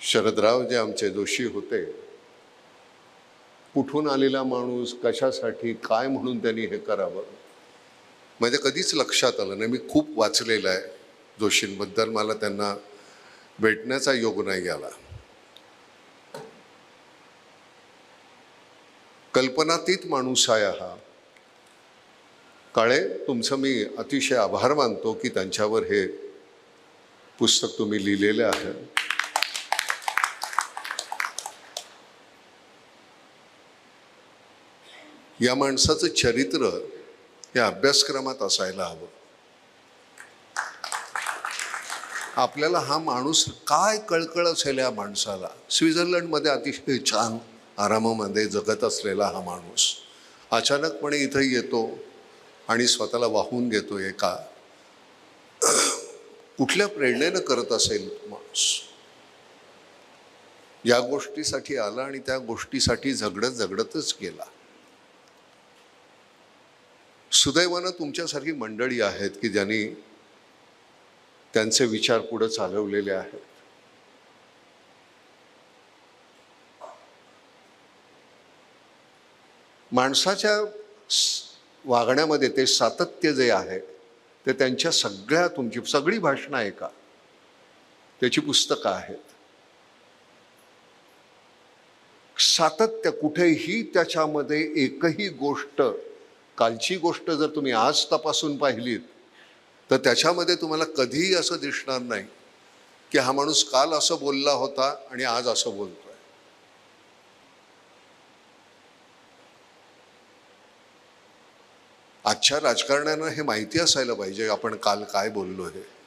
शरदराव जे आमचे जोशी होते कुठून आलेला माणूस कशासाठी काय म्हणून त्यांनी हे करावं? माझ्या कधीच लक्षात आलं नाही. मी खूप वाचलेलं आहे जोशींबद्दल मला त्यांना भेटण्याचा योग नाही आला. कल्पनातीत माणूस आहे हा. काळे तुमचं मी अतिशय आभार मानतो की त्यांच्यावर हे पुस्तक तुम्ही लिहिलेलं आहे. या माणसाचं चरित्र या अभ्यासक्रमात असायला हवं. आपल्याला हा माणूस काय कळकळ असेल या माणसाला? स्वित्झर्लंडमध्ये अतिशय छान आरामामध्ये जगत असलेला हा माणूस. अचानकपणे इथं येतो आणि स्वतःला वाहून घेतो एका. कुठल्या प्रेरणेनं करत असेल माणूस? या गोष्टीसाठी आला आणि त्या गोष्टीसाठी झगडत झगडतच गेला. सुदैवानं तुमच्यासारखी मंडळी आहेत की ज्यांनी त्यांचे विचार पुढे चालवलेले आहेत. माणसाच्या वागण्यामध्ये ते सातत्य जे आहे ते त्यांच्या सगळ्या तुमची सगळी भाषणं आहे का त्याची पुस्तकं आहेत. सातत्य कुठेही त्याच्यामध्ये एकही गोष्ट कालची गोष्ट जर तुम्ही आज तपासून पाहिलीत तर त्याच्यामध्ये तुम्हाला कधीही असं दिसणार नाही की हा माणूस काल असं बोलला होता आणि आज असं बोलतोय. आजच्या राजकारण्यांना हे माहिती असायला पाहिजे आपण काल काय बोललो हे.